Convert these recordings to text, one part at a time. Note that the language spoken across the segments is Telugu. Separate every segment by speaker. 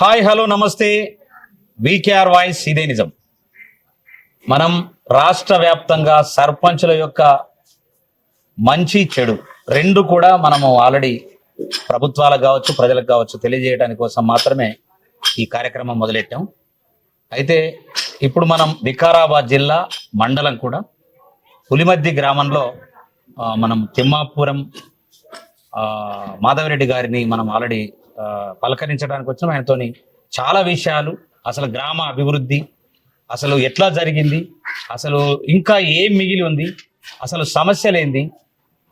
Speaker 1: Hi hello namaste. VKR voice ఇదే నిజం. మనం రాష్ట్ర వ్యాప్తంగా సర్పంచుల యొక్క మంచి చెడు రెండు కూడా మనము ఆల్రెడీ ప్రభుత్వాలకు కావచ్చు ప్రజలకు కావచ్చు తెలియజేయడానికి కోసం మాత్రమే ఈ కార్యక్రమం మొదలెట్టాం. అయితే ఇప్పుడు మనం వికారాబాద్ జిల్లా మండలం కూడా పులిమద్ది గ్రామంలో మనం తిమ్మాపురం మాధవరెడ్డి గారిని మనం ఆల్రెడీ పలకరించడానికి వచ్చినాం ఆయనతోని చాలా విషయాలు. అసలు గ్రామ అభివృద్ధి అసలు ఎట్లా జరిగింది అసలు ఇంకా ఏం మిగిలి ఉంది అసలు సమస్యలు ఏంది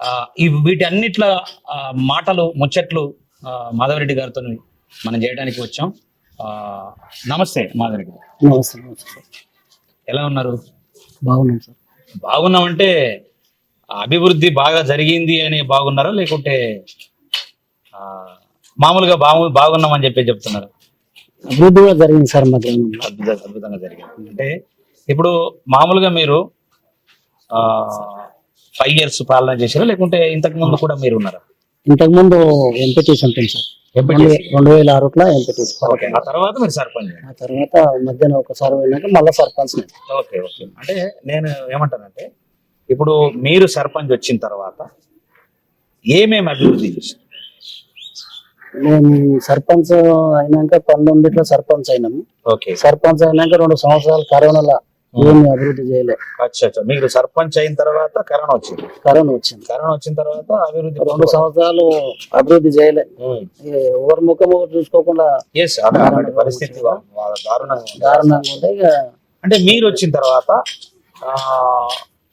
Speaker 1: ఆ, ఈ వీటి అన్నిట్ల ఆ, మాటలు ముచ్చట్లు మాధవరెడ్డి గారితో మనం చేయడానికి వచ్చాం. ఆ, నమస్తే మాధవరెడ్డి గారు.
Speaker 2: నమస్తే
Speaker 1: ఎలా ఉన్నారు?
Speaker 2: బాగున్నాం సార్.
Speaker 1: బాగున్నామంటే అభివృద్ధి బాగా జరిగింది అని బాగున్నారా లేకుంటే ఆ, మామూలుగా బాగు బాగున్నామని చెప్పి చెప్తున్నారు.
Speaker 2: కూడా జరిగింది సార్ మా గ్రామంలో.
Speaker 1: అద్భుత అద్భుతంగా జరిగింది. అంటే ఇప్పుడు మామూలుగా మీరు ఫైవ్ ఇయర్స్ పాలన చేశారా? లేకుంటే ఇంతకు ముందు కూడా మీరు ఉన్నారా?
Speaker 2: ఇంతకు ముందు ఎంపీటీసీ ఉంటుంది సార్.
Speaker 1: ఎంపీటీసీ?
Speaker 2: రెండు- వేల ఆరులో ఎంపీటీసీ
Speaker 1: ఓకే ఆ తర్వాత మీరు సర్పంచ్.
Speaker 2: ఆ తర్వాత మధ్యాహ్నం ఒకసారి పోయినాక మళ్ళీ సర్పంచ్.
Speaker 1: Okay okay. అంటే నేను ఏమంటానంటే ఇప్పుడు మీరు సర్పంచ్ వచ్చిన తర్వాత ఏమేమి అభివృద్ధి చేశారు?
Speaker 2: మేము సర్పంచ్ అయినాక పంతొమ్మిదిలో సర్పంచ్ అయినాము.
Speaker 1: ఓకే.
Speaker 2: సర్పంచ్ అయినాక రెండు సంవత్సరాలు కరోనాలో ఏమి అభివృద్ధి చేయలే.
Speaker 1: అచ్చా మీరు సర్పంచ్ అయిన తర్వాత కరోనా వచ్చింది.
Speaker 2: కరోనా వచ్చింది.
Speaker 1: కరోనా వచ్చిన తర్వాత అభివృద్ధి
Speaker 2: రెండు సంవత్సరాలు అభివృద్ధి చేయలే. ఎవరి ముఖం ఎవరు చూసుకోకుండా
Speaker 1: పరిస్థితి దారుణంగా
Speaker 2: ఉంటే
Speaker 1: అంటే మీరు వచ్చిన తర్వాత ఆ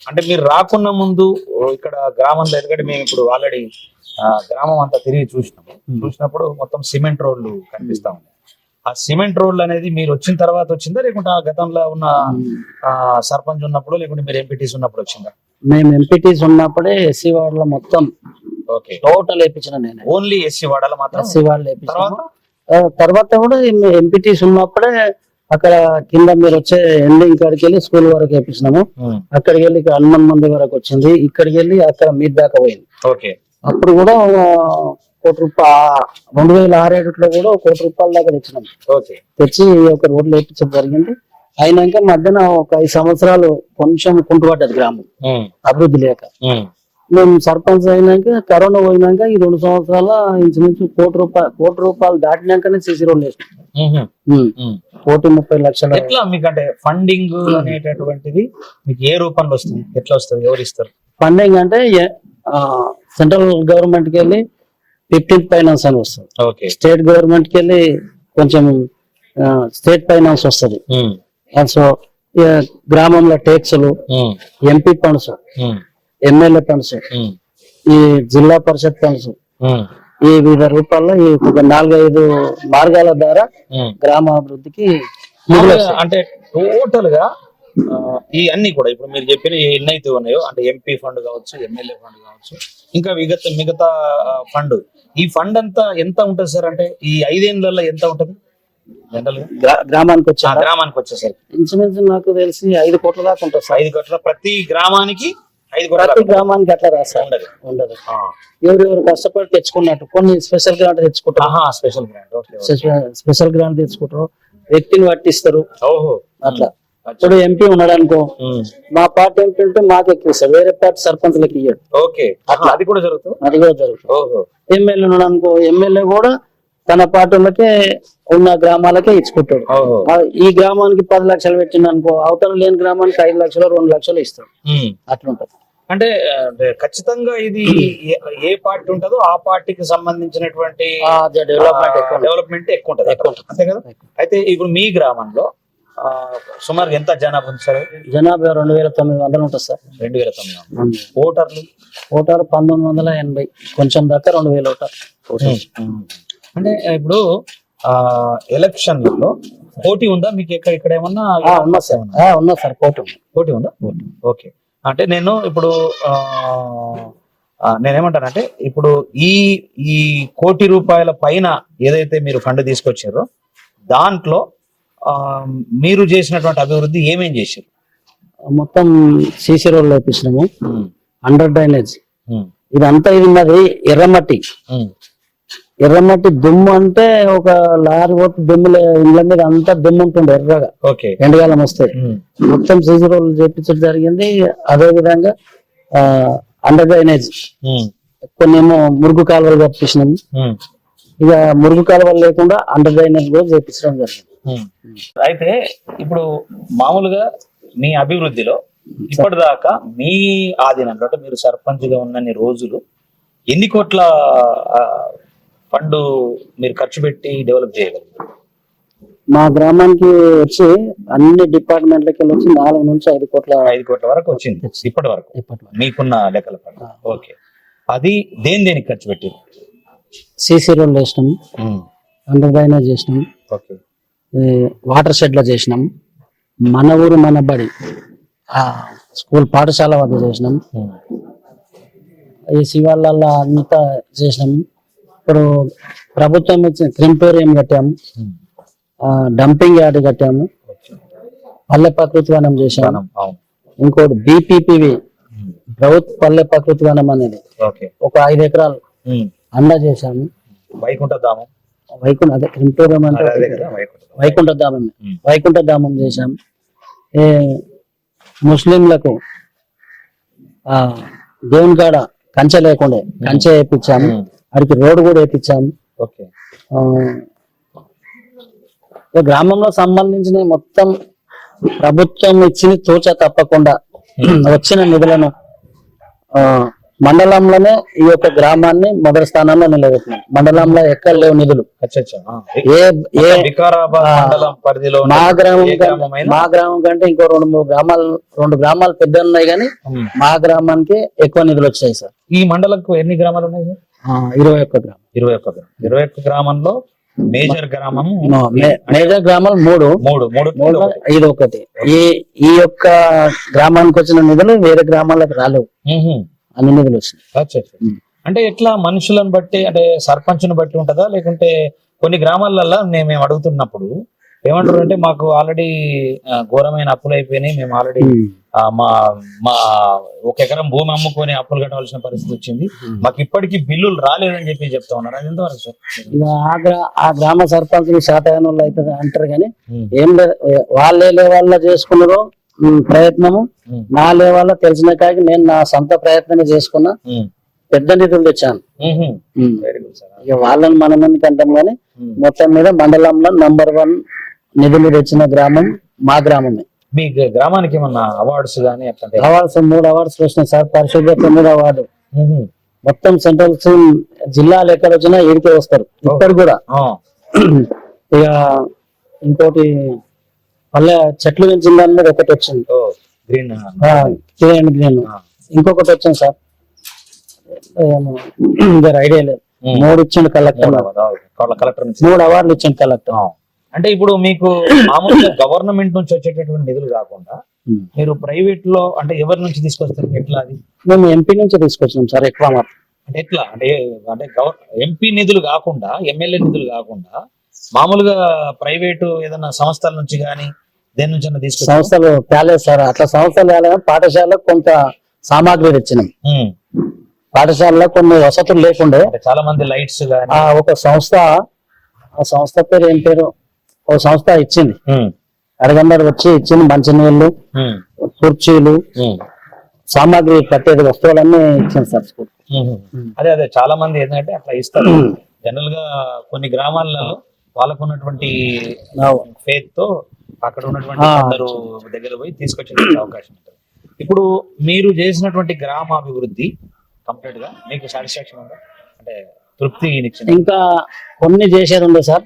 Speaker 1: అంటే మీరు రాకున్న ముందు ఇక్కడ గ్రామంలో ఎందుకంటే మేము ఇప్పుడు ఆల్రెడీ గ్రామం అంతా తిరిగి చూసినాము. చూసినప్పుడు మొత్తం సిమెంట్ రోడ్లు కనిపిస్తా ఉన్నాయి. ఆ సిమెంట్ రోడ్లు అనేది మీరు వచ్చిన తర్వాత వచ్చిందా? లేకుంటే ఆ గతంలో ఉన్న ఆ, సర్పంచ్ ఉన్నప్పుడు లేకుంటే మీరు ఎంపీటీస్ ఉన్నప్పుడు వచ్చిందా?
Speaker 2: మేము ఎంపీటీస్ ఉన్నప్పుడే ఎస్సీ వార్డులో మొత్తం
Speaker 1: ఓకే.
Speaker 2: టోటల్ వేయించిన నేను.
Speaker 1: ఓన్లీ ఎస్సీ వాడాల మాత్రం?
Speaker 2: ఎస్సీ వాళ్ళు వేయించిన
Speaker 1: తర్వాత?
Speaker 2: కూడా ఎంపీటీస్ ఉన్నప్పుడే అక్కడ కింద మీరు వచ్చే ఎండింగ్ కాడికి వెళ్ళి స్కూల్ వరకు వేయించినాము అక్కడికి వెళ్ళి అన్నం మంది వరకు వచ్చింది. ఇక్కడికి వెళ్ళి అక్కడ మీద దాకా పోయింది.
Speaker 1: ఓకే.
Speaker 2: అప్పుడు కూడా కోటి రూపాయ రెండు వేల ఆరేడులో కూడా ఒక కోటి రూపాయల దాకా తెచ్చినాం.
Speaker 1: ఓకే.
Speaker 2: తెచ్చి ఒక రోడ్లు వేయించడం జరిగింది. అయినాక మధ్యన ఒక ఐదు సంవత్సరాలు కొంచెం కుంటుపడ్డది గ్రామం. అభివృద్ధి లేక. మేము. సర్పంచ్ అయినాక కరోనా పోయినాక ఈ రెండు సంవత్సరాల ఇంచుమించు కోటి రూపాయలు కోటి రూపాయలు దాటినాకనే సీసీ రోడ్లు వేసినాం. కోటి ముప్పై లక్షల
Speaker 1: ఎట్లా మీకు అంటే ఫండింగ్ అనేటటువంటిది మీకు ఏ రూపంలో వస్తుంది? ఎట్లా వస్తుంది? ఎవరు ఇస్తారు?
Speaker 2: ఫండింగ్ అంటే సెంట్రల్ గవర్నమెంట్కి వెళ్ళి ఫిఫ్టీన్త్ ఫైనాన్స్ అని వస్తుంది. స్టేట్ గవర్నమెంట్కి వెళ్ళి కొంచెం స్టేట్ ఫైనాన్స్ వస్తుంది. సో గ్రామంలో ట్యాక్సులు ఎంపీ ఫండ్స్ ఎమ్మెల్యే ఫండ్స్ ఈ జిల్లా పరిషత్ ఫండ్స్ ఈ వివిధ రూపాల్లో ఈ నాలుగైదు మార్గాల ద్వారా గ్రామాభివృద్ధికి.
Speaker 1: అంటే టోటల్గా ఈ అన్ని కూడా ఇప్పుడు మీరు చెప్పిన ఎన్నైతే ఉన్నాయో అంటే ఎంపీ ఫండ్ కావచ్చు ఎమ్మెల్యే ఫండ్ కావచ్చు ఇంకా మిగతా మిగతా ఫండ్ ఈ ఫండ్ అంతా ఎంత ఉంటుంది సార్? అంటే ఈ ఐదేళ్ళలో ఎంత ఉంటుంది?
Speaker 2: గ్రామానికి
Speaker 1: ఆ
Speaker 2: వచ్చారా
Speaker 1: గ్రామానికి వచ్చేసరికి.
Speaker 2: ఇంచుమించు నాకు తెలిసి ఐదు కోట్ల దాకా ఉంటుంది సార్.
Speaker 1: ఐదు కోట్ల ప్రతి గ్రామానికి ఐదు
Speaker 2: ప్రతి గ్రామానికి అట్లా రాదు సార్.
Speaker 1: ఉండదు.
Speaker 2: ఉండదు. ఎవరెవరు కష్టపడి తెచ్చుకున్నట్టు కొన్ని స్పెషల్ గ్రాంట్ తెచ్చుకుంటారు.
Speaker 1: Special okay.
Speaker 2: స్పెషల్ గ్రాంట్ తెచ్చుకుంటారు. వ్యక్తిని పట్టిస్తారు.
Speaker 1: ఓహో.
Speaker 2: అట్లా. ఇప్పుడు ఎంపీ ఉన్నాడు అనుకో. మా పార్టీ ఎంపీ ఉంటే మాకు ఎక్కువ ఇస్తారు. వేరే పార్టీ సర్పంచ్లకు ఇయ్యడు.
Speaker 1: ఓకే. ఆహా, అది కూడా జరుగుతుంది?
Speaker 2: అది కూడా జరుగుతుంది. ఎమ్మెల్యే ఉన్నాడు అనుకో ఎమ్మెల్యే కూడా తన పార్టీలకే ఉన్న గ్రామాలకే ఇచ్చుకుంటాడు ఈ గ్రామానికి పది లక్షలు పెట్టిండు అనుకో అవతల లేని గ్రామానికి ఐదు లక్షలు రెండు లక్షలు ఇస్తాడు. అట్లుంటది.
Speaker 1: అంటే ఖచ్చితంగా ఇది ఏ- పార్టీ ఉంటుందో ఆ పార్టీకి సంబంధించినటువంటి
Speaker 2: డెవలప్మెంట్ ఎక్కువ ఉంటుంది.
Speaker 1: డెవలప్మెంట్ ఎక్కువ ఉంటుంది. అంతే కదా? అయితే ఇప్పుడు మీ గ్రామంలో సుమారు ఎంత జనాభా ఉంది సార్?
Speaker 2: జనాభా రెండు వేల తొమ్మిది వందలు ఉంటుంది సార్.
Speaker 1: రెండు వేల తొమ్మిది వందలు. ఓటర్లు?
Speaker 2: ఓటారు పంతొమ్మిది వందల ఎనభై. కొంచెం దాకా రెండు వేల ఓటారు
Speaker 1: అంటే ఇప్పుడు ఎలక్షన్లలో పోటీ ఉందా? మీకు ఎక్కడ ఇక్కడ ఏమన్నా?
Speaker 2: ఉన్నా సార్. ఉన్నా సార్ కోటి ఉంది.
Speaker 1: పోటీ ఉందా? ఓకే. అంటే నేను ఇప్పుడు నేనేమంటానంటే ఇప్పుడు ఈ ఈ కోటి రూపాయల పైన ఏదైతే మీరు ఫండ్ తీసుకొచ్చారో దాంట్లో మీరు చేసినటువంటి అభివృద్ధి ఏమేం చేశారు?
Speaker 2: మొత్తం సీసీ రోడ్లు వేపించినాము అండర్ డ్రైనేజ్ ఇదంతా ఇది ఉన్నది ఎర్రమట్టి. ఎర్రమట్టి దుమ్ము అంటే ఒక లారీ పోతే దుమ్ములు ఇండ్ల మీద అంతా దుమ్ము ఉంటుండే ఎర్రగా.
Speaker 1: ఓకే.
Speaker 2: ఎండకాలం వస్తే. మొత్తం సీజీ రోడ్లు చేపించడం జరిగింది. అదే విధంగా అండర్ డ్రైనేజ్
Speaker 1: ఉమ్,
Speaker 2: కొన్ని ఏమో మురుగు కాలువలు కప్పించినాము ఇక మురుగు కాలువలు లేకుండా అండర్ డ్రైనేజ్ కూడా చేపించడం జరిగింది.
Speaker 1: అయితే ఇప్పుడు మామూలుగా మీ అభివృద్ధిలో ఇప్పటిదాకా మీ ఆధీనంలో అంటే మీరు సర్పంచ్గా ఉన్నన్ని రోజులు ఎన్ని కోట్ల ఫండ్ మీరు ఖర్చు పెట్టి డెవలప్ చేయగలరు
Speaker 2: మా గ్రామానికి వచ్చి అన్ని డిపార్ట్మెంట్లకి వచ్చి నాలుగు నుంచి ఐదు కోట్ల
Speaker 1: ఐదు కోట్ల వరకు వచ్చింది ఇప్పటి వరకు. మీకున్న లెక్కల ప్రకారం. ఓకే. అది దేని దేనికి ఖర్చు పెట్టారు?
Speaker 2: సీసీ రోడ్లు వేసినాం. అండర్ డ్రైనేజ్ చేసినాం.
Speaker 1: ఓకే.
Speaker 2: వాటర్ షెడ్లో చేసినాం. మన ఊరు మన బడి. స్కూల్ పాఠశాల వద్ద చేసినాం. ఈ శివాళ్ళల్లో అంతా చేసినాం. ఇప్పుడు ప్రభుత్వం ఇచ్చిన క్రింటోరియం కట్టాము డంపింగ్ యార్డ్ కట్టాము. పల్లె ప్రకృతి వనం చేశాము
Speaker 1: అవును.
Speaker 2: ఇంకోటి బీపీపీవి. ప్రభుత్వ పల్లె ప్రకృతి వనం అనేది
Speaker 1: ఓకే.
Speaker 2: ఒక ఐదు ఎకరాలు అండా చేశాము.
Speaker 1: వైకుంఠ ధామం.
Speaker 2: వైకుంఠ అదే క్రింటోరియం అంటే
Speaker 1: వైకుంఠ. ధామం.
Speaker 2: వైకుంఠ ధామం చేశాం. ఏ ముస్లింలకు ఆ దేవుని కాడ కంచె లేకుండా కంచె వేయించాము. అడికి రోడ్డు కూడా వేయించాము
Speaker 1: ఓకే.
Speaker 2: ఆ, ఈ గ్రామంలో సంబంధించిన మొత్తం ప్రభుత్వం ఇచ్చిన తూచ తప్పకుండా వచ్చిన నిధులను ఆ, మండలంలోనే ఈ యొక్క గ్రామాన్ని మొదటి స్థానంలో నిలబెట్టినాం. మండలంలో ఎక్కడ లేవు నిధులు. ఏ ఏ మా గ్రామం మా గ్రామం కంటే ఇంకో రెండు మూడు గ్రామాలు రెండు గ్రామాలు పెద్ద ఉన్నాయి కానీ. మా గ్రామానికి ఎక్కువ నిధులు వచ్చాయి సార్.
Speaker 1: ఈ మండలంకు ఎన్ని గ్రామాలు ఉన్నాయి
Speaker 2: ఇరవై ఒక్క గ్రామం.
Speaker 1: ఇరవై ఒక్క గ్రామం. ఇరవై ఒక్క గ్రామంలో మేజర్ గ్రామము
Speaker 2: నో, మే- మేజర్ గ్రామాలు మూడు.
Speaker 1: మూడు మూడు
Speaker 2: మూడు ఇది ఒకటి ఈ ఈ యొక్క గ్రామానికి వచ్చిన నిధులు వేరే గ్రామాలకు రాలేవు. అన్ని నిధులు వచ్చినాయి. ఉమ్.
Speaker 1: అంటే ఎట్లా మనుషులను బట్టి అంటే సర్పంచ్ను బట్టి ఉంటుందా లేకుంటే కొన్ని గ్రామాలలో నేను మేము అడుగుతున్నప్పుడు ఏమంటారు అంటే మాకు ఆల్రెడీ ఘోరమైన అప్పులు అయిపోయినాయి మేము ఆల్రెడీ
Speaker 2: ఉమ్.
Speaker 1: మా మా ఒక ఎకరం భూమి అమ్ముకొని అప్పులు కట్టవలసిన పరిస్థితి వచ్చింది మాకు ఇప్పటికీ బిల్లులు రాలేదని చెప్పి చెప్తా ఉన్నారు అది ఎంతవరకు సార్
Speaker 2: ఆ గ్రా ఆ గ్రామ సర్పంచులు శాతగాన వాళ్ళు అవుతుంది అంటారు కానీ. ఏం లేదు వాళ్ళే లేవాళ్ళ చేసుకున్నారు ప్రయత్నము. నా లేవాళ్ళ తెలిసిన కాకి నేను నా సొంత ప్రయత్నమే చేసుకున్నా. పెద్ద నిధులు తెచ్చాను. ఇక వాళ్ళని మనం కానీ
Speaker 1: ఉమ్.
Speaker 2: మొత్తం మీద మండలంలో నంబర్ వన్ నిధులు తెచ్చిన గ్రామం మా గ్రామమే.
Speaker 1: మీ గ్రామానికి ఏమన్నా అవార్డ్స్ కానీ
Speaker 2: అవార్డ్స్ మూడు అవార్డ్స్ వచ్చినాయి సార్ పరిశుభ్ర తొమ్మిది అవార్డు. మొత్తం సెంట్రల్ జిల్లాలు ఎక్కడ వచ్చినా ఈడికే వస్తారు. ఇప్పుడు కూడా. ఇక ఇంకోటి పల్లె చెట్లు పెంచిన దాని మీద ఒకటి వచ్చింది.
Speaker 1: గ్రీన్.
Speaker 2: Green green. ఇంకొకటి వచ్చింది సార్. ఇంకా ఐడియా లేదు. మూడు ఇచ్చిండు కలెక్టర్
Speaker 1: కలెక్టర్
Speaker 2: మూడు అవార్డులు ఇచ్చిండు కలెక్టర్.
Speaker 1: అంటే ఇప్పుడు మీకు మామూలుగా గవర్నమెంట్ నుంచి వచ్చేటటువంటి నిధులు కాకుండా మీరు ప్రైవేట్లో అంటే ఎవరి నుంచి తీసుకొస్తారు? ఎట్లా అది?
Speaker 2: మేము ఎంపీ నుంచి తీసుకొచ్చినాం సార్ ఎక్కువ
Speaker 1: అంటే ఎట్లా? అంటే అంటే ఎంపీ నిధులు కాకుండా ఎమ్మెల్యే నిధులు కాకుండా మామూలుగా ప్రైవేటు ఏదైనా సంస్థల నుంచి కానీ దేని నుంచి
Speaker 2: సంస్థలు తేలేదు సార్ అట్లా సంస్థలు తేలేదు పాఠశాలకు కొంత సామాగ్రి తెచ్చినాం. పాఠశాలలో కొన్ని వసతులు లేకుండే
Speaker 1: చాలా మంది లైట్స్
Speaker 2: ఒక సంస్థ ఆ సంస్థ పేరు ఏం పేరు? ఒక సంస్థ ఇచ్చింది. అడగందరు వచ్చి ఇచ్చింది మంచినీళ్ళు కుర్చీలు సామాగ్రి కట్టేది వస్తువులన్నీ ఇచ్చింది సార్ స్కూల్.
Speaker 1: అదే అదే చాలా మంది ఏంటంటే అట్లా ఇస్తారు. జనరల్గా కొన్ని గ్రామాలలో వాళ్ళకు ఉన్నటువంటి ఫేత్తో అక్కడ ఉన్నటువంటి. అందరూ దగ్గర పోయి తీసుకొచ్చే అవకాశం ఉంటుంది. ఇప్పుడు మీరు చేసినటువంటి గ్రామ అభివృద్ధి కంప్లీట్గా మీకు సాటిస్ఫాక్షన్ ఉందా? అంటే తృప్తి
Speaker 2: ఇంకా కొన్ని చేసేది ఉంది సార్.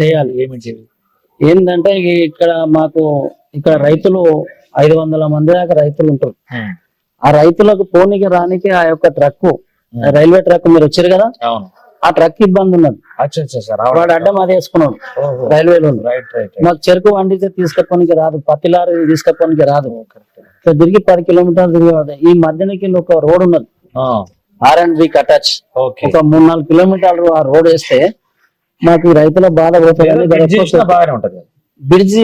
Speaker 2: చేయాలి.
Speaker 1: ఏమిటి
Speaker 2: ఏంటంటే ఇక్కడ మాకు ఇక్కడ రైతులు ఐదు వందల మంది దాకా రైతులు ఉంటారు. ఆ రైతులకు పోనీకి రానికి ఆ యొక్క ట్రక్ రైల్వే ట్రక్ మీరు వచ్చారు కదా?
Speaker 1: అవును.
Speaker 2: ఆ ట్రక్ ఇబ్బంది ఉన్నది. వాడు అడ్డం అది వేసుకున్నాడు. రైల్వేలో
Speaker 1: రైట్ రైట్
Speaker 2: మాకు చెరుకు వండితే తీసుకపోనికి రాదు పత్తి లారీ తీసుకపోనికి రాదు. తిరిగి పది కిలోమీటర్లు తిరిగి. ఈ మధ్యనకి ఒక రోడ్ ఉన్నది. R and B attach
Speaker 1: okay.
Speaker 2: ఒక మూడు నాలుగు కిలోమీటర్లు ఆ రోడ్ వేస్తే మాకు రైతుల బాధ పోతుంది. బ్రిడ్జి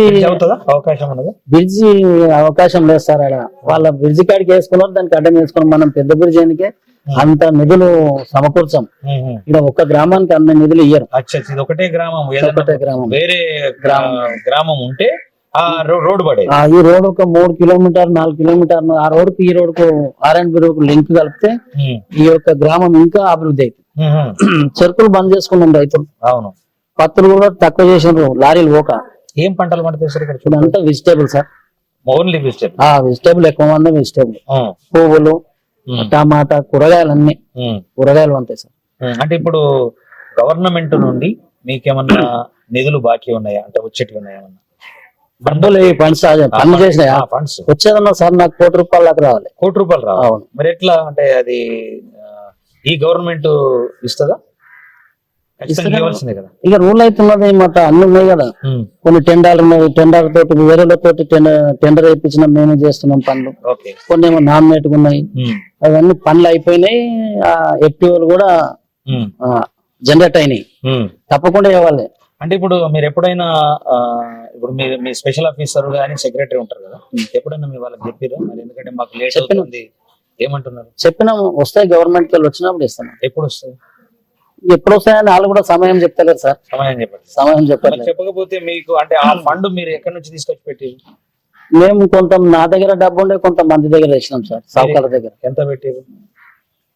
Speaker 1: అవకాశం
Speaker 2: బ్రిడ్జి అవకాశం లేదు సార్ అక్కడ వాళ్ళ బ్రిడ్జి కాడికి వేసుకున్నారు దానికి అడ్డం వేసుకున్నాం. మనం పెద్ద బ్రిడ్జి ఎనికే అంత నిధులు సమకూర్చాం.
Speaker 1: ఉమ్, ఉమ్.
Speaker 2: ఇక్కడ ఒక్క గ్రామానికి అన్ని నిధులు ఇయ్యరు.
Speaker 1: ఇది ఒకటే గ్రామం
Speaker 2: ఒకటే గ్రామం.
Speaker 1: వేరే గ్రామం. ఉంటే ఆ
Speaker 2: ఈ రోడ్ ఒక మూడు కిలోమీటర్ నాలుగు కిలోమీటర్ ఆ రోడ్కు ఈ రోడ్కు R and B road link కలిపితే ఈ యొక్క గ్రామం ఇంకా అభివృద్ధి అవుతుంది. చెరుకులు బంద్ చేసుకున్నాం రైతులు.
Speaker 1: అవును.
Speaker 2: పత్తులు కూడా తక్కువ చేసినారు లారీలు పోక.
Speaker 1: ఏం పంటలు పండుతాయి సార్ ఇక్కడ?
Speaker 2: Vegetable sir.
Speaker 1: ఓన్లీ వెజిటేబుల్
Speaker 2: ఆ వెజిటేబుల్ ఎక్కువ మంది వెజిటేబుల్ పువ్వులు టమాటా కూరగాయలు అన్ని కూరగాయలు ఉంటాయి సార్.
Speaker 1: అంటే ఇప్పుడు గవర్నమెంట్ నుండి మీకేమన్నా నిధులు బాకీ ఉన్నాయా? అంటే వచ్చేటివి ఉన్నాయా
Speaker 2: డబ్బులు ఫండ్స్ పని చేసినాయా?
Speaker 1: ఫండ్స్
Speaker 2: వచ్చేదన్నా సార్ నాకు కోటి రూపాయలు దాకా రావాలి.
Speaker 1: కోటి రూపాయలు రావు
Speaker 2: అవును.
Speaker 1: మరి ఎట్లా? అంటే అది ఈ గవర్నమెంట్ ఇస్తుందా?
Speaker 2: ఇక రూల్ అవుతున్నది మాట అన్ని ఉన్నాయి కదా. కొన్ని టెండర్లు ఉన్నాయి టెండర్ తోటి వేరేలతోటి టెండర్ టెండర్ వేయించిన మేమే చేస్తున్నాం పనులు. కొన్ని ఏమో నామినేట్ ఉన్నాయి. అవన్నీ పనులు అయిపోయినాయి. ఆ ఎఫ్టీఓలు కూడా జనరేట్ అయినాయి. తప్పకుండా ఇవ్వాలి.
Speaker 1: అంటే ఇప్పుడు మీరు ఎప్పుడైనా ఇప్పుడు మీరు మీ స్పెషల్ ఆఫీసర్ కానీ సెక్రటరీ ఉంటారు కదా. ఎప్పుడైనా మీ వాళ్ళకి చెప్పారు మరి ఎందుకంటే మాకు లేట్
Speaker 2: చెప్పినాం.
Speaker 1: అవుతుంది. ఏమంటున్నారు?
Speaker 2: చెప్పినాం. వస్తాయి గవర్నమెంట్కి వచ్చినప్పుడు ఇస్తాను
Speaker 1: ఎప్పుడు వస్తుంది?
Speaker 2: ఎప్పుడు వస్తాయని వాళ్ళు కూడా సమయం చెప్తలేరు సార్.
Speaker 1: సమయం చెప్పండి
Speaker 2: సమయం చెప్పలేదు
Speaker 1: చెప్పకపోతే మీకు అంటే ఆ ఫండ్ మీరు ఎక్కడి నుంచి తీసుకొచ్చి పెట్టి
Speaker 2: మేము కొంత నా దగ్గర డబ్బు ఉండే కొంత మంది దగ్గర వేసినాం సార్ సావుకాల దగ్గర.
Speaker 1: ఎంత పెట్టారు?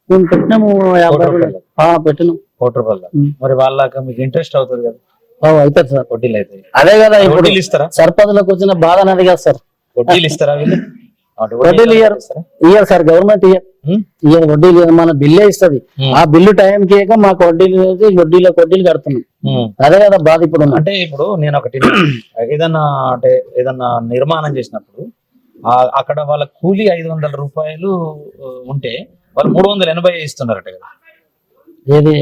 Speaker 2: మేము పెట్టినాము యాభై రూపాయలు. పెట్టినాం.
Speaker 1: కోటి రూపాయలు. మరి వాళ్ళకి మీకు ఇంట్రెస్ట్ అవుతుంది కదా?
Speaker 2: ఆ, అవుతుంది సార్.
Speaker 1: వడ్డీలు అవుతాయి
Speaker 2: అదే కదా ఇప్పుడు సర్పంచ్లకు వచ్చిన బాధ అనేది కదా సార్.
Speaker 1: వడ్డీలు ఇస్తారా వీళ్ళు?
Speaker 2: వడ్డీలు ఇయ్యరు. ఇయ్యారు సార్ గవర్నమెంట్ ఇయ్యరు
Speaker 1: ఉమ్?
Speaker 2: ఇయ్యరు వడ్డీలు. మన బిల్లే ఇస్తది
Speaker 1: ఉమ్.
Speaker 2: ఆ బిల్లు టైం కేక మాకు వడ్డీలు వేసి వడ్డీలకు వడ్డీలు కడుతున్నాం
Speaker 1: ఉమ్.
Speaker 2: అదే కదా బాధ ఇప్పుడు.
Speaker 1: అంటే ఇప్పుడు నేను ఒకటి ఏదన్నా అంటే ఏదన్నా నిర్మాణం చేసినప్పుడు అక్కడ వాళ్ళ కూలి ఐదు వందల రూపాయలు ఉంటే వాళ్ళు మూడు వందల ఎనభై ఇస్తున్నారట కదా
Speaker 2: ఏది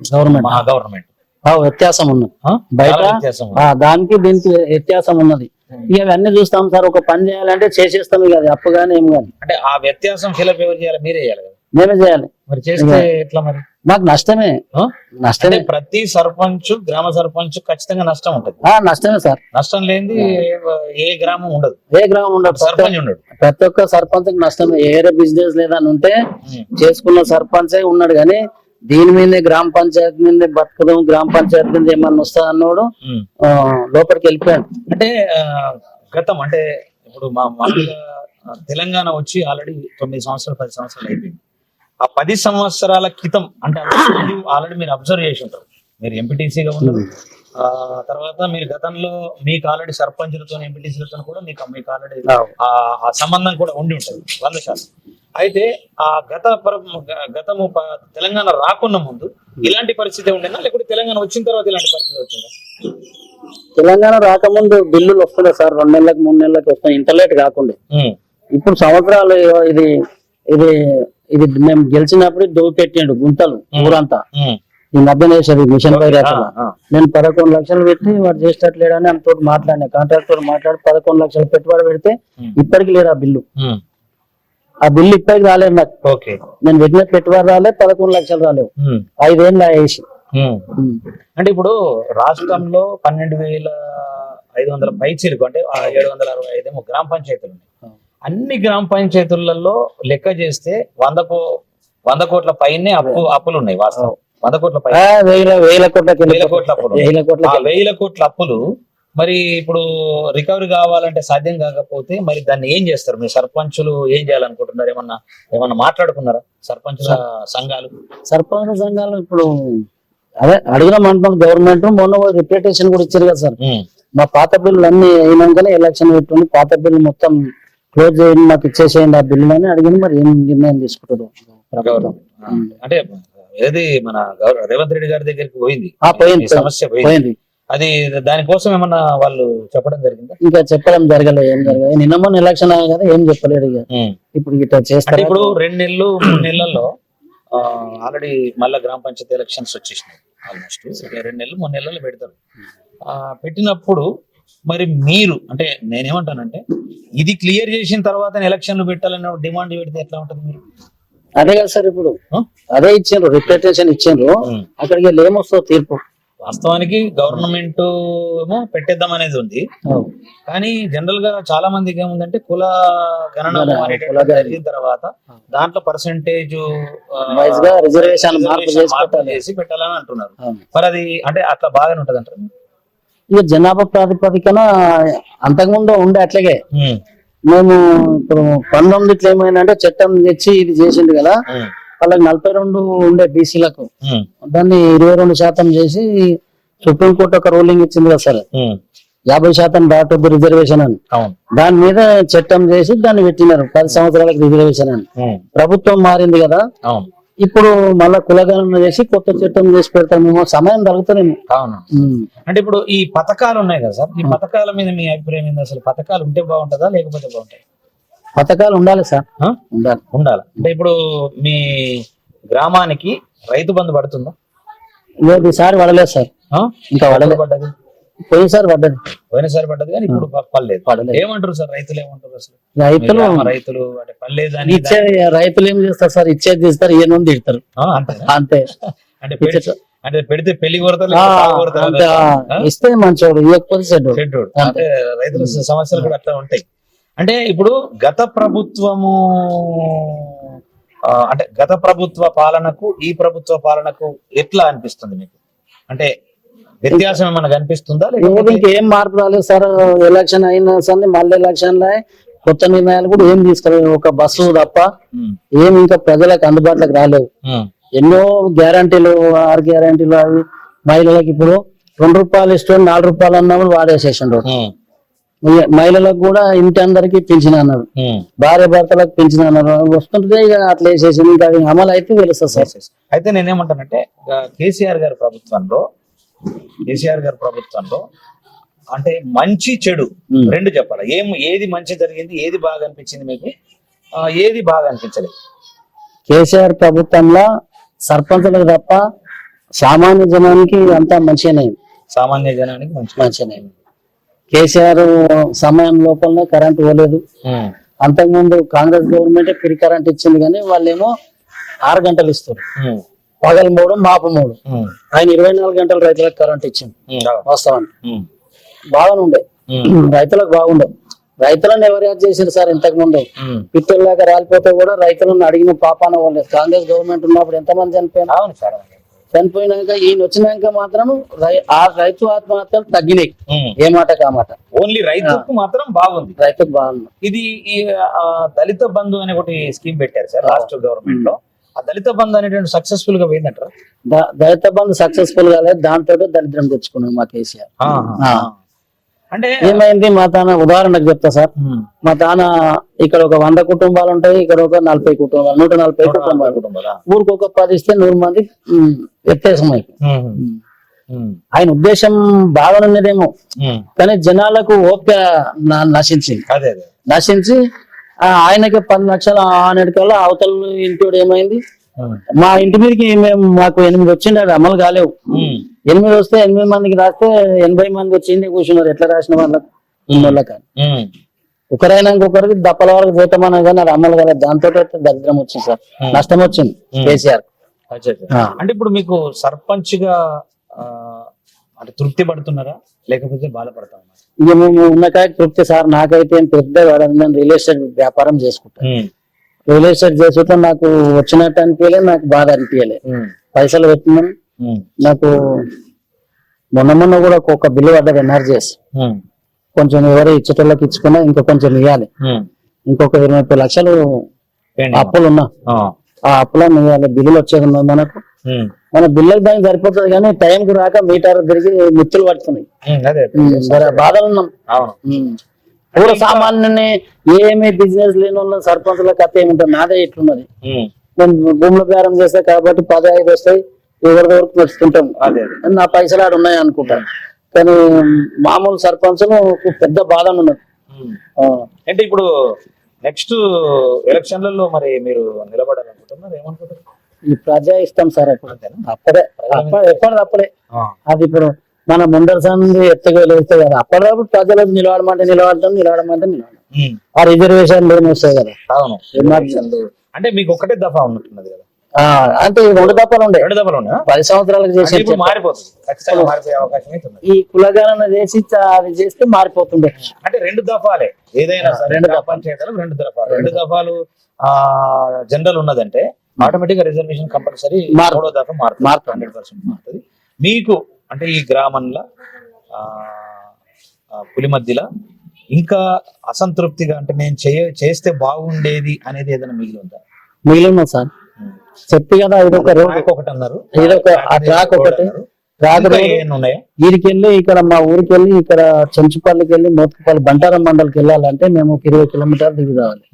Speaker 2: గవర్నమెంట్
Speaker 1: గవర్నమెంట్
Speaker 2: వ్యత్యాసం ఉన్నది బయట దానికి దీనికి వ్యత్యాసం ఉన్నది ఇక అవన్నీ చూస్తాం సార్ ఒక పని చేయాలంటే చేసేస్తాం ఇక అది అప్పు కానీ ఏం కానీ
Speaker 1: అంటే ఆ వ్యత్యాసం ఫిలప్ ఎవరు చేయాలి? మీరే చేయాలి కదా?
Speaker 2: మేమే చేయాలి.
Speaker 1: మరి చేస్తే ఎట్లా మరి?
Speaker 2: మాకు నష్టమే. నష్టమే.
Speaker 1: ప్రతి సర్పంచ్ గ్రామ సర్పంచ్ ఖచ్చితంగా నష్టం ఉంటది.
Speaker 2: ఆ, నష్టమే సార్.
Speaker 1: నష్టం లేనిది ఏ గ్రామం ఉండదు.
Speaker 2: ఏ గ్రామం ఉండదు.
Speaker 1: సర్పంచ్ ఉండడు.
Speaker 2: ప్రతి ఒక్క సర్పంచ్ నష్టమే. వేరే బిజినెస్ లేదని ఉంటే
Speaker 1: ఉమ్.
Speaker 2: చేసుకున్న సర్పంచే ఉన్నాడు కానీ దీని మీదే గ్రామ పంచాయతీ మీద బతుకుదాం గ్రామ పంచాయతీ మీద ఏమన్నా వస్తుంది అన్నోడు లోపలికి వెళ్ళిపోయాడు.
Speaker 1: అంటే గతం అంటే ఇప్పుడు మా తెలంగాణ వచ్చి ఆల్రెడీ తొమ్మిది సంవత్సరాలు పది సంవత్సరాలు అయిపోయింది. ఆ పది సంవత్సరాల క్రితం అంటే ఆల్రెడీ మీరు అబ్జర్వ్ చేసి ఉంటారు. మీరు ఎంపీటీసీగా ఉన్నారు. తర్వాత మీరు గతంలో మీకు ఆల్రెడీ సర్పంచులతో ఎంపీటీసీలతో కూడా మీకు మీకు ఆల్రెడీ ఆ. ఆ సంబంధం కూడా ఉండి ఉంటుంది వంద శాతం. అయితే ఆ గత గతము తెలంగాణ రాకున్న ముందు ఇలాంటి పరిస్థితి ఉండేనా లేకపోతే తెలంగాణ వచ్చిన తర్వాత ఇలాంటి పరిస్థితి వచ్చిందా?
Speaker 2: తెలంగాణ రాకముందు బిల్లులు వస్తున్నాయి సార్. రెండు నెలలకు మూడు నెలలకు వస్తున్నాయి ఇంటర్లేట్ కాకుండా. ఇప్పుడు సంవత్సరాలు ఇది ఇది ఇది మేము గెలిచినప్పుడు దోవి పెట్టిండు గుంతలు ఊరంతా. ఈ మధ్యన వేసేది మిషన్ పై. నేను పదకొండు లక్షలు పెట్టి వాడు చేసేటట్లేడని ఆమెతో మాట్లాడినా. కాంట్రాక్ట్ తోటి మాట్లాడి పదకొండు లక్షలు పెట్టుబడి పెడితే. ఇప్పటికి లేదు ఆ బిల్లు. ఆ బిల్లు ఇప్పటికి రాలేదు నాకు.
Speaker 1: ఓకే.
Speaker 2: నేను పెట్టిన పెట్టుబడి రాలే పదకొండు లక్షలు రాలేవు. ఐదేళ్ళు వేసి.
Speaker 1: అంటే ఇప్పుడు రాష్ట్రంలో పన్నెండు వేల ఐదు వందల పైచీలకు అంటే ఏడు వందల అరవై ఐదేమో గ్రామ పంచాయతీలు ఉన్నాయి. అన్ని గ్రామ పంచాయతీలలో లెక్క చేస్తే వంద కో వంద కోట్ల పైనే అప్పు అప్పులు ఉన్నాయి వాస్తవం. వంద కోట్ల
Speaker 2: వేల వేల కోట్ల
Speaker 1: వేల కోట్ల అప్పులు.
Speaker 2: వేల కోట్ల
Speaker 1: వేల కోట్ల అప్పులు మరి ఇప్పుడు రికవరీ కావాలంటే సాధ్యం కాకపోతే మరి దాన్ని ఏం చేస్తారు? మీ సర్పంచులు ఏం చేయాలనుకుంటున్నారు? ఏమన్నా ఏమన్నా మాట్లాడుకున్నారా సర్పంచుల సంఘాలు?
Speaker 2: సర్పంచ్ సంఘాలు ఇప్పుడు అదే అడిగినాం అంటున్నాం గవర్నమెంట్ మొన్న రిప్రజెంటేషన్ కూడా ఇచ్చారు కదా సార్. మా పాత బిల్లులు అన్ని అయినాకనే ఎలక్షన్ పెట్టుకుని పాత బిల్లు మొత్తం క్లోజ్ చేయండి మాకు ఇచ్చేసేయండి ఆ బిల్లు అని అడిగింది. మరి ఏం నిర్ణయం తీసుకుంటారు?
Speaker 1: అంటే ఏది మన రేవంత్ రెడ్డి గారి దగ్గరికి పోయింది. సమస్య పోయింది. అది దానికోసం ఏమన్నా వాళ్ళు చెప్పడం జరిగిందా?
Speaker 2: ఇంకా చెప్పడం జరగలేదు ఏం జరగలేదు నిన్న మొన్న ఎలక్షన్ కదా ఏం చెప్పలేడు ఇక. ఇప్పుడు ఇట్లా చేస్తారు?
Speaker 1: ఇప్పుడు రెండు నెలలు మూడు నెలల్లో ఆల్రెడీ మళ్ళా గ్రామ పంచాయతీ ఎలక్షన్స్ వచ్చేసినాయి ఆల్మోస్ట్ రెండు నెలలు మూడు నెలలు పెడతారు. ఆ, పెట్టినప్పుడు మరి మీరు అంటే నేనేమంటానంటే ఇది క్లియర్ చేసిన తర్వాత ఎలక్షన్లు పెట్టాలన్న డిమాండ్ పెడితే ఎట్లా ఉంటుంది మీరు?
Speaker 2: అదే కదా సార్ ఇప్పుడు? అదే ఇచ్చిండ్రు రిప్రజెంటేషన్ ఇచ్చిండ్రు. అక్కడికి వెళ్ళి ఏమొస్తుందో తీర్పు
Speaker 1: వాస్తవానికి గవర్నమెంట్ ఏమో పెట్టేద్దాం అనేది ఉంది. కానీ జనరల్గా చాలా మందికి ఏముందంటే కుల గణన. జరిగిన తర్వాత దాంట్లో పర్సంటేజ్
Speaker 2: మార్పు చేసి పెట్టాలి.
Speaker 1: చేసి పెట్టాలని అంటున్నారు. మరి అది అంటే అట్లా బాగానే ఉంటది అంటారు
Speaker 2: ఇక జనాభా ప్రాతిపదికన అంతకుముందు ఉండే అట్లాగే మేము ఇప్పుడు పంతొమ్మిదిట్లో ఏమైందంటే చట్టం తెచ్చి ఇది చేసిండు కదా. వాళ్ళకి నలభై రెండు ఉండే బీసీలకు. దాన్ని ఇరవై రెండు శాతం చేసి సుప్రీంకోర్టు ఒక రూలింగ్ ఇచ్చింది కదా సార్. యాభై శాతం దాటొద్దు రిజర్వేషన్ అని. దాని మీద చట్టం చేసి దాన్ని పెట్టినారు. పది సంవత్సరాలకు రిజర్వేషన్ అని. ప్రభుత్వం మారింది కదా. ఇప్పుడు మళ్ళా కులగణన చేసి కొత్త చట్టం చేసి పెడతామేమో సమయం తగ్గుతానేమో
Speaker 1: అవును. అంటే ఇప్పుడు ఈ పథకాలు ఉన్నాయి కదా సార్? ఈ పథకాల మీద మీ అభిప్రాయం ఏంది అసలు? పథకాలు ఉంటే బాగుంటుందా లేకపోతే బాగుంటాయి?
Speaker 2: పథకాలు ఉండాలి సార్? ఉండాలి.
Speaker 1: ఉండాలి. అంటే ఇప్పుడు మీ గ్రామానికి రైతు బంధు పడుతుందా?
Speaker 2: లేదు ఈసారి పడలేదు సార్? ఇంకా పడలేదు.
Speaker 1: పడ్డది?
Speaker 2: పోయినసారి పడ్డది.
Speaker 1: పోయినసారి పడ్డది కానీ ఇప్పుడు పడలేదు.
Speaker 2: పడలేదు.
Speaker 1: ఏమంటారు సార్? రైతులు ఏమంటారు అసలు?
Speaker 2: రైతులు
Speaker 1: రైతులు అంటే పడలేదు అని
Speaker 2: ఇచ్చే రైతులు ఏం చేస్తారు సార్? ఇచ్చేది తీస్తారు ఏ నుండి తిడతారు? అంతే
Speaker 1: అంటే పెడితే అంటే పెడితే పెళ్ళి కొడతారు
Speaker 2: ఇస్తే మంచోడు ఇవ్వకపోతే
Speaker 1: చెడ్డోడు. అంటే రైతుల సమస్యలు కూడా అట్లా ఉంటాయి. అంటే ఇప్పుడు గత ప్రభుత్వము అంటే గత ప్రభుత్వ పాలనకు ఈ ప్రభుత్వ పాలనకు ఎట్లా అనిపిస్తుంది మీకు? అంటే వ్యత్యాసం ఏమైనా కనిపిస్తుందా?
Speaker 2: ఇంకేం మార్పు రాలేదు సార్. ఎలక్షన్ అయినా సరే మళ్ళీ ఎలక్షన్లో. కొత్త నిర్ణయాలు కూడా ఏం తీసుకోలేదు ఒక బస్సు తప్ప ఏం ఇంకా ప్రజలకు అందుబాటులోకి రాలేవు ఎన్నో గ్యారంటీలు ఆరు గ్యారంటీలు అవి మహిళలకు ఇప్పుడు రెండు రూపాయలు ఇష్టం నాలుగు రూపాయలు అన్నప్పుడు వాడేసేసిండ్రు. మహిళలకు కూడా ఇంటి అందరికి పెంచిన అన్నారు. భార్య భర్తలకు పెంచిన అన్నారు. వస్తుంటే ఇక అట్లా వేసేసి ఇంకా అమలు అయితే తెలుస్తుంది సార్.
Speaker 1: అయితే నేనేమంటానంటే కేసీఆర్ గారి ప్రభుత్వంలో కేసీఆర్ గారి ప్రభుత్వంలో అంటే మంచి చెడు. రెండు చెప్పాలి. ఏం ఏది మంచి జరిగింది ఏది బాగా అనిపించింది మీకు? ఏది బాగా అనిపించలేదు?
Speaker 2: కేసీఆర్ ప్రభుత్వంలో సర్పంచులకు తప్ప సామాన్య జనానికి అంతా మంచిగానే
Speaker 1: సామాన్య జనానికి మంచి
Speaker 2: మంచిగానే కేసీఆర్ సమయం లోపలనే కరెంట్ పోలేదు. అంతకుముందు కాంగ్రెస్ గవర్నమెంట్ ఫ్రీ కరెంట్ ఇచ్చింది కానీ వాళ్ళేమో ఆరు గంటలు ఇస్తారు పగలు మూడు మాపు మూడు. ఆయన ఇరవై నాలుగు గంటలు రైతులకు కరెంట్ ఇచ్చింది. వాస్తవానికి.
Speaker 1: ఉమ్,
Speaker 2: బాగానే ఉండే. రైతులకు బాగుండే. రైతులను ఎవరు యాడ్ చేసారు సార్ ఇంతకు ముందు. పిట్టల్లాగా రాలిపోతే కూడా రైతులను అడిగిన పాపాన పోలేదు కాంగ్రెస్ గవర్నమెంట్ ఉన్నప్పుడు ఎంతమంది చనిపోయినా
Speaker 1: అవును సార్.
Speaker 2: చనిపోయినాక ఈయన వచ్చినాక మాత్రం ఆ రైతు ఆత్మహత్యలు తగ్గినాయి. ఏ మాట కా మాట?
Speaker 1: ఓన్లీ రైతుకు మాత్రం బాగుంది.
Speaker 2: రైతుకు బాగుంది.
Speaker 1: ఇది దళిత బంధు అనే ఒకటి స్కీమ్ పెట్టారు సార్ రాష్ట్ర గవర్నమెంట్లో ఆ దళిత బంధు అనేటువంటి సక్సెస్ఫుల్గా పోయిందంటారా?
Speaker 2: దళిత బంధు సక్సెస్ఫుల్ కాలేదు దాంతో దరిద్రం తెచ్చుకున్నాడు మా కేసీఆర్.
Speaker 1: అంటే
Speaker 2: ఏమైంది? మా తాన ఉదాహరణకు చెప్తా సార్. మా తాన ఇక్కడ ఒక వంద కుటుంబాలు ఉంటాయి ఇక్కడ ఒక నలభై కుటుంబాలు నూట నలభై కుటుంబాలు.
Speaker 1: కుటుంబాలా?
Speaker 2: ఊరికి ఒక పది ఇస్తే నూరు మంది వ్యత్యాసం అయిపోయింది. ఆయన ఉద్దేశం బాగానున్నదేమో. కానీ జనాలకు ఓపిక నశించింది. నశించి ఆయనకి పది లక్షల ఆనటికల్లా అవతల ఇంటి ఏమైంది? మా ఇంటి మీదకి మేము మాకు ఎనిమిది వచ్చింది అది అమలు కాలేవు. ఎనిమిది వస్తే ఎనిమిది మందికి రాస్తే ఎనభై మంది వచ్చి ఇంటికి కూర్చున్నారు. ఎట్లా రాసిన వాళ్ళకి. ఒకరైనా ఇంకొకరికి దప్పల వరకు పోతామన్నా కానీ అది అమలు కాలేదు. దాంతో దరిద్రం వచ్చింది సార్. నష్టం వచ్చింది కేసీఆర్.
Speaker 1: అంటే ఇప్పుడు మీకు సర్పంచ్గా అంటే తృప్తి పడుతున్నారా లేకపోతే బాధపడతా ఉన్నారా?
Speaker 2: ఇక మేము ఉన్నకాయ తృప్తి సార్ నాకైతే ఏం పెద్ద నేను రియల్ ఎస్టేట్ వ్యాపారం చేసుకుంటాను.
Speaker 1: ఉమ్,
Speaker 2: రియల్ ఎస్టేట్ చేసుకుంటే నాకు వచ్చినట్టు అనిపించలేదు నాకు బాధ అనిపించలేదు
Speaker 1: ఉమ్,
Speaker 2: పైసలు పెట్టినాం. నాకు మొన్న మొన్న కూడా ఒక బిల్లు పడ్డది ఎన్ఆర్జీఎస్. కొంచెం ఎవరు ఇచ్చేటోళ్ళకి ఇచ్చుకున్నా ఇంకా కొంచెం ఇవ్వాలి. ఇంకొక ఇరవై ముప్పై లక్షలు? అప్పులు ఉన్నా
Speaker 1: ఆ,
Speaker 2: అప్పులను ఇవ్వాలి బిల్లులు వచ్చేది మనకు. మన బిల్లులకు దానికి సరిపోతుంది కానీ టైంకి రాక మీటర్ తిరిగి మిత్తులు పడుతున్నాయి బాధలు ఉన్నాం.
Speaker 1: అవును.
Speaker 2: ఉమ్. పూర సామాన్యుని ఏమీ బిజినెస్ లేని వాళ్ళ సర్పంచుల కథ ఏముంటుంది? నాదే ఇట్లున్నది. నేను భూముల బేరం చేస్తే కాబట్టి పది ఐదు వస్తాయి ఎవరి వరకు
Speaker 1: అదే
Speaker 2: నా పైసలు ఆడు ఉన్నాయి అనుకుంటా. కానీ మామూలు సర్పంచులు పెద్ద బాధ ఉన్నది.
Speaker 1: అంటే ఇప్పుడు నెక్స్ట్ ఎలక్షన్లలో మరి మీరు నిలబడాలనుకుంటున్నారు? ఏమనుకుంటారు
Speaker 2: ప్రజా ఇష్టం సార్ అప్పుడు
Speaker 1: అంతేనా
Speaker 2: అప్పుడే. అప్ప- ఎప్పటి తప్పలే
Speaker 1: ఆ,
Speaker 2: అది ఇప్పుడు మన ముందర సంది ఎత్తుగా లేస్తే కదా అప్పటికప్పుడు ప్రజలకు నిలబడమంటే నిలబడతాం నిలబడమంటే నిలబడతాం.
Speaker 1: ఉమ్,
Speaker 2: ఆ రిజర్వేషన్ లేని వస్తాయి కదా.
Speaker 1: అవును. అంటే మీకు ఒకటే దఫా ఉన్నట్టున్నది కదా.
Speaker 2: అంటే ఈ రెండు దప్పలు ఉండే.
Speaker 1: రెండు ఉన్నాయా?
Speaker 2: పది సంవత్సరాలకు చేసి
Speaker 1: మారిపోతుంది.
Speaker 2: ఈ కులగణన చేసి అది చేస్తే మారిపోతుండే.
Speaker 1: అంటే రెండు దఫాలే. ఏదైనా సరే
Speaker 2: రెండు
Speaker 1: పంచాయతీలు రెండు దఫాలు. రెండు దఫాలు ఆ జనరల్ ఉన్నదంటే ఆటోమేటిక్గా రిజర్వేషన్ కంపల్సరీ మూడో దఫా మారుతుంది.
Speaker 2: మారుతుంది.
Speaker 1: హండ్రెడ్ పర్సెంట్ మారుతుంది. మీకు అంటే ఈ గ్రామంలో పులి మధ్యలో ఇంకా అసంతృప్తిగా అంటే నేను చేయ చేస్తే బాగుండేది అనేది ఏదైనా మిగిలి ఉందా?
Speaker 2: మిగిలిన సార్. చెప్పి కదా ఇదొక రోడ్
Speaker 1: ట్రాక్ ఒకటి అన్నారు.
Speaker 2: ఇదొక ఆ ట్రాక్ ఒకటి. ట్రాక్ రోడ్
Speaker 1: ఉన్నాయా?
Speaker 2: వీరికెళ్ళి ఇక్కడ మా ఊరికి వెళ్ళి ఇక్కడ చెంచుపల్లికి వెళ్ళి మోత్కుపల్లి బంటారం మండలికి వెళ్ళాలంటే మేము ఒక ఇరవై కిలోమీటర్లు దిగి రావాలి.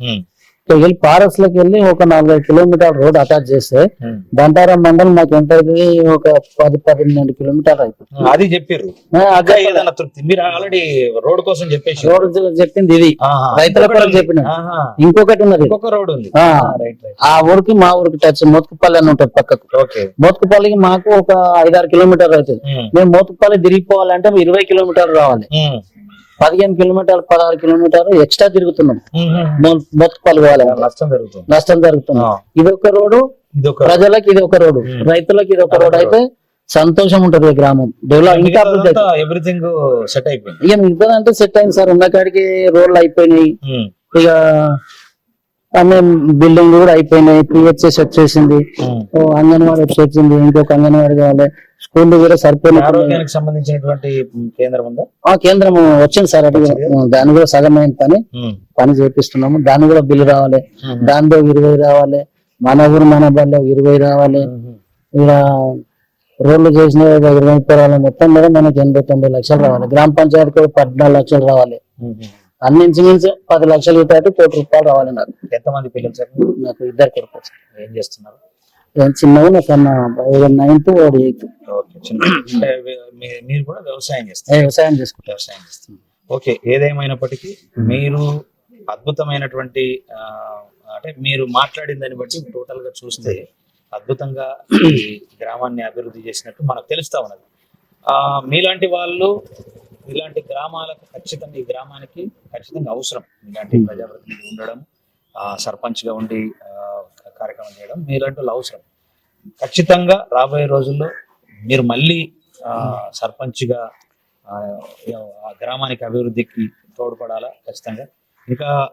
Speaker 1: ఉమ్,
Speaker 2: ఇక్కడ వెళ్ళి పారస్లోకి వెళ్ళి ఒక నలభై కిలోమీటర్ రోడ్ అటాచ్ చేస్తే
Speaker 1: ఉమ్.
Speaker 2: బంటారం మండలం మాకు ఎంత అవుతుంది? ఒక పది పన్నెండు కిలోమీటర్లు అవుతుంది
Speaker 1: అది తృప్తి? మీరు ఆల్రెడీ రోడ్ కోసం చెప్పేసి.
Speaker 2: రోడ్ చెప్పింది ఇది. రైతుల
Speaker 1: ఉంది.
Speaker 2: చెప్పిన. ఇంకొకటి ఉన్నది.
Speaker 1: ఇంకొక రోడ్ ఉంది.
Speaker 2: ఆ. ఊరికి మా ఊరికి టచ్ మోత్కుపల్లి అని ఉంటుంది పక్కకు. మోత్కుపల్లికి మాకు ఒక ఐదారు కిలోమీటర్లు అవుతుంది.
Speaker 1: ఉమ్,
Speaker 2: మేము మోత్కుపల్లి తిరిగిపోవాలంటే ఇరవై కిలోమీటర్లు రావాలి.
Speaker 1: ఉమ్,
Speaker 2: పదిహేను కిలోమీటర్లు పదహారు కిలోమీటర్లు ఎక్స్ట్రా తిరుగుతున్నాం.
Speaker 1: ఉమ్, ఉమ్.
Speaker 2: మో- మోత్కుపల్లి పోవాలి
Speaker 1: నష్టం జరుగుతుంది.
Speaker 2: నష్టం జరుగుతుంది.
Speaker 1: ఆ.
Speaker 2: ఇది ఒక రోడ్డు ప్రజలకు ఇది ఒక రోడ్డు. రైతులకు ఇది ఒక రోడ్డు. అయితే సంతోషం ఉంటుంది గ్రామం. డెవలప్ ఇంకా.
Speaker 1: ఎవ్రీథింగ్ సెట్ అయిపోయింది.
Speaker 2: ఇక మిగతా అంటే సెట్ అయింది సార్. ఉన్న కాడికి రోడ్లు అయిపోయినాయి. ఇక అన్ని బిల్డింగ్ కూడా అయిపోయినాయి. పిహెచ్ఎస్ వచ్చేసింది అంగన్వాడీ వచ్చేసింది ఇంకొక అంగన్వాడీ కావాలి. స్కూల్ కూడా సరిపోయినాయి
Speaker 1: ఆరోగ్యానికి సంబంధించినటువంటి కేంద్రం ఉందా?
Speaker 2: ఆ కేంద్రం వచ్చింది సార్ అది దాని కూడా సగమైన పని. పని చేపిస్తున్నాము. దాని కూడా బిల్లు రావాలి. దానిలో ఇరవై రావాలి. మన ఊరు మన బల్లో ఇరవై రావాలి. ఇలా రోడ్లు చేసిన ఇరవై ముప్పై రావాలి మొత్తం మీద మనకి ఎనభై తొంభై లక్షలు రావాలి. గ్రామ పంచాయతీ కూడా పద్నాలుగు లక్షలు రావాలి. అన్ని ఇంచుమించు పది లక్షలు ఇటు కోటి రూపాయలు రావాలి నాకు
Speaker 1: ఎంతమంది పిల్లలు సార్?
Speaker 2: నాకు ఇద్దరు కొడుకు
Speaker 1: ఏం చేస్తున్నారు?
Speaker 2: నేను చిన్నగా నైన్త్ వాడు ఎయిత్
Speaker 1: మీరు కూడా వ్యవసాయం చేస్తారు.
Speaker 2: వ్యవసాయం చేసుకుంటాను
Speaker 1: వ్యవసాయం చేస్తారు. ఓకే ఏదేమైనప్పటికీ మీరు అద్భుతమైనటువంటి అంటే మీరు మాట్లాడిన దాన్ని బట్టి టోటల్గా చూస్తే అద్భుతంగా ఈ గ్రామాన్ని అభివృద్ధి చేసినట్టు మనకు తెలుస్తా ఉన్నది. ఆ మీలాంటి వాళ్ళు ఇలాంటి గ్రామాలకు ఖచ్చితంగా ఈ గ్రామానికి ఖచ్చితంగా అవసరం. ఇలాంటి ప్రజాప్రతినిధి ఉండడం ఆ, సర్పంచ్గా ఉండి కార్యక్రమం చేయడం వాళ్ళు అవసరం ఖచ్చితంగా రాబోయే రోజుల్లో మీరు మళ్ళీ సర్పంచ్గా గ్రామానికి అభివృద్ధికి తోడ్పడాలా? ఖచ్చితంగా. ఇంకా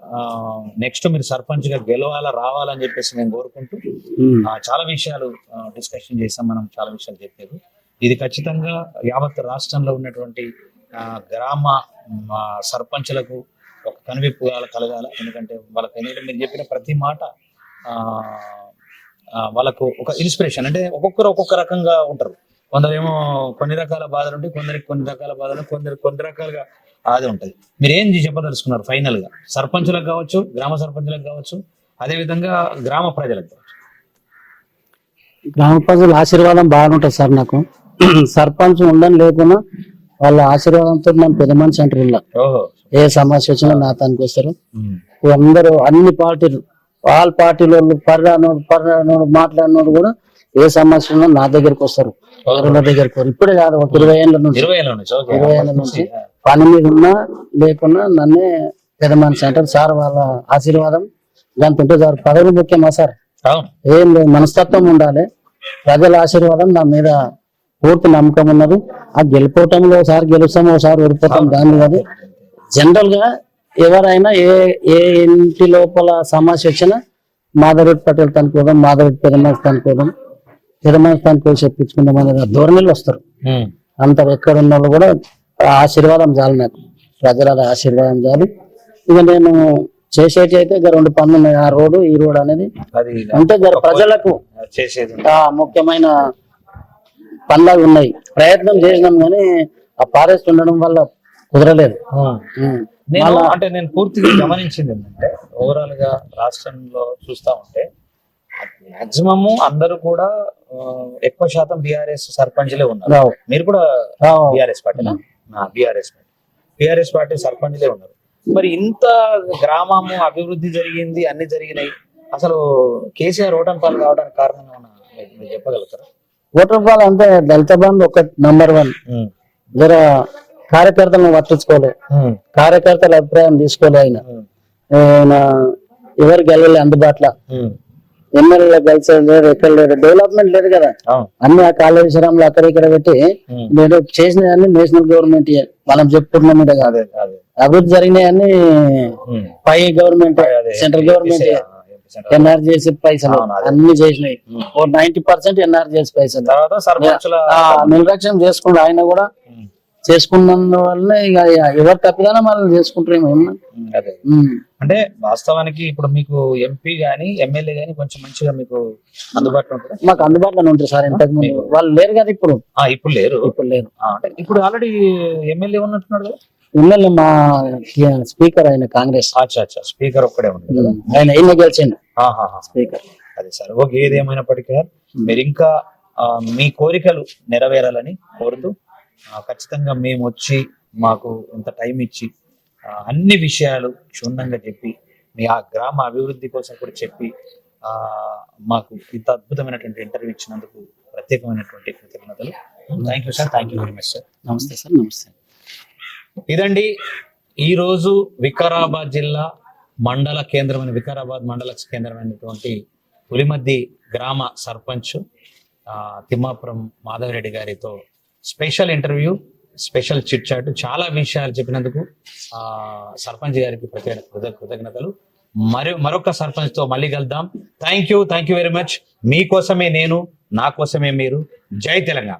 Speaker 1: నెక్స్ట్ మీరు సర్పంచ్గా గెలవాలా రావాలని చెప్పేసి మేము కోరుకుంటూ ఆ, చాలా విషయాలు డిస్కషన్ చేసాం మనం చాలా విషయాలు చెప్పారు. ఇది ఖచ్చితంగా యావత్ రాష్ట్రంలో ఉన్నటువంటి గ్రామ సర్పంచులకు ఒక కనువిప్పు కాల- కలగాల. ఎందుకంటే వాళ్ళకి మీరు చెప్పిన ప్రతి మాట వాళ్ళకు ఒక ఇన్స్పిరేషన్ అంటే ఒక్కొక్కరు ఒక్కొక్క రకంగా ఉంటారు. కొందరేమో కొన్ని రకాల బాధలు ఉంటాయి కొందరికి కొన్ని రకాల బాధలు కొందరికి కొన్ని రకాలుగా అది ఉంటది. మీరు ఏం చెప్పదలుచుకున్నారు ఫైనల్గా? సర్పంచులకు కావచ్చు గ్రామ సర్పంచులకు కావచ్చు అదే విధంగా గ్రామ ప్రజలకు కావచ్చు.
Speaker 2: గ్రామ ప్రజల ఆశీర్వాదం బాగుంటుంది సార్ నాకు. సర్పంచ్ ఉండని లేకున్నా వాళ్ళ ఆశీర్వాదంతో మనం పెద్ద మనిషి అంటారు ఏ సమస్య వచ్చినా నా తనకి వస్తారు. అందరూ అన్ని పార్టీలు ఆల్ పార్టీల వాళ్ళు పర్రానోడు పర్రానోడు మాట్లాడినోడు కూడా ఏ సమస్య నా దగ్గరికి వస్తారు. దగ్గరికి ఇప్పుడే కాదు ఒక ఇరవై ఏళ్ళ నుంచి.
Speaker 1: ఇరవై ఏళ్ళ నుంచి
Speaker 2: పని మీద ఉన్నా లేకున్నా నన్నే పెద్ద మనిషి అంటారు సార్ వాళ్ళ ఆశీర్వాదం. దాంతో సార్ పదవి ముఖ్యమా సార్? ఏం లేదు మనస్తత్వం ఉండాలి. ప్రజల ఆశీర్వాదం నా మీద పూర్తి నమ్మకం ఉన్నది. ఆ గెలిపోవటంలో ఒకసారి గెలుస్తాం ఒకసారి ఓడిపోతాం దాన్ని కాదు జనరల్గా ఎవరైనా ఏ ఏ ఇంటి లోపల సమస్య వచ్చినా మాధవరెడ్డి పటేల్ తనుకోవడం మాధవరెడ్డి పెదమాస్ తనుకోవడం పెదమాస్ తనుకో చెప్పించుకుందాం అనే ధోరణిలో వస్తారు. అంత ఎక్కడ ఉన్న వాళ్ళు కూడా ఆశీర్వాదం చాలు నాకు. ప్రజల ఆశీర్వాదం చాలు. ఇక నేను చేసేటి అయితే రెండు పనులు ఉన్నాయి. ఆ రోడ్డు ఈ రోడ్ అనేది అంటే ప్రజలకు ముఖ్యమైన పనులు ఉన్నాయి. ప్రయత్నం చేసినాం కానీ ఆ ఫారెస్ట్ ఉండడం వల్ల కుదరలేదు.
Speaker 1: నేను అంటే నేను పూర్తిగా గమనించింది ఏంటంటే ఓవరాల్గా రాష్ట్రంలో చూస్తా ఉంటే మాక్సిమం అందరూ కూడా ఎక్కువ శాతం బీఆర్ఎస్ సర్పంచ్లే ఉన్నారు. మీరు కూడా. BRS party BRS party. BRS party సర్పంచ్లే ఉన్నారు. మరి ఇంత గ్రామము అభివృద్ధి జరిగింది అన్ని జరిగినాయి. అసలు కేసీఆర్ ఓటమి పాలు కావడానికి కారణం మీరు చెప్పగలుగుతారా?
Speaker 2: ఓటర్ బాల్ అంటే దళిత బంధు ఒక నంబర్ వన్. జర కార్యకర్తలను పట్టించుకోలే. కార్యకర్తల అభిప్రాయం తీసుకోలే ఆయన ఎవరు గెలవలే అందుబాటులో
Speaker 1: ఉమ్.
Speaker 2: ఎమ్మెల్యే కలిసి ఎక్కడ లేరు డెవలప్మెంట్ లేదు కదా అన్ని ఆ కాళేశ్వరంలో అక్కడ ఇక్కడ పెట్టి. నేను చేసినవన్నీ నేషనల్ గవర్నమెంట్ మనం చెప్పుకుంటున్నాం కాదు అభివృద్ధి జరిగినాయన్ని. పై గవర్నమెంట్. సెంట్రల్ గవర్నమెంట్ ఎన్ఆర్జీఎస్ పైసలు. అన్ని చేసినాయి. ఓ నైన్టీ పర్సెంట్ ఎన్ఆర్జీఎస్ పైసలు నిర్లక్ష్యం చేసుకుంటూ ఆయన కూడా. చేసుకున్నందువల్ల ఇక ఎవరు తప్పిదానో మనం చేసుకుంటారేమో
Speaker 1: అదే. అంటే వాస్తవానికి ఇప్పుడు మీకు ఎంపీ గాని ఎమ్మెల్యే గాని కొంచెం మంచిగా మీకు అందుబాటులో ఉంటారా
Speaker 2: మాకు అందుబాటులో ఉంటారు సార్ ఇంతకు ముందు. వాళ్ళు లేరు కదా ఇప్పుడు.
Speaker 1: ఆ, ఇప్పుడు లేరు.
Speaker 2: ఇప్పుడు లేరు.
Speaker 1: అంటే ఇప్పుడు ఆల్రెడీ ఎమ్మెల్యే ఉన్నట్టున్నాడు కదా?
Speaker 2: ఎమ్మెల్యే మా స్పీకర్ ఆయన కాంగ్రెస్.
Speaker 1: అచ్చా అచ్చా. స్పీకర్ ఒక్కడే ఉంది.
Speaker 2: ఆయన ఈయన గెలిచిండు. స్పీకర్.
Speaker 1: అదే సార్. ఓకే ఏదేమైనప్పటికీ మీరు ఇంకా మీ కోరికలు నెరవేరాలని కోరుతూ ఖచ్చితంగా మేము వచ్చి మాకు ఇంత టైం ఇచ్చి అన్ని విషయాలు క్షుణ్ణంగా చెప్పి మీ ఆ గ్రామ అభివృద్ధి కోసం కూడా చెప్పి ఆ మాకు ఇంత అద్భుతమైనటువంటి ఇంటర్వ్యూ ఇచ్చినందుకు ప్రత్యేకమైనటువంటి కృతజ్ఞతలు. Thank you sir thank you very much sir
Speaker 2: నమస్తే సార్ నమస్తే.
Speaker 1: ఇదండి ఈరోజు వికారాబాద్ జిల్లా మండల కేంద్రమైన వికారాబాద్ మండల కేంద్రమైనటువంటి పులిమద్ది గ్రామ సర్పంచ్ తిమ్మాపురం మాధవరెడ్డి గారితో special interview special chit chat చాలా విషయాలు చెప్పినందుకు ఆ సర్పంచ్ గారికి ప్రత్యేక కృత- కృతజ్ఞతలు. మరి మరొక సర్పంచ్తో మళ్ళీ కలుద్దాం. Thank you thank you very much మీకోసమే నేను నా కోసమే మీరు. జై తెలంగాణ.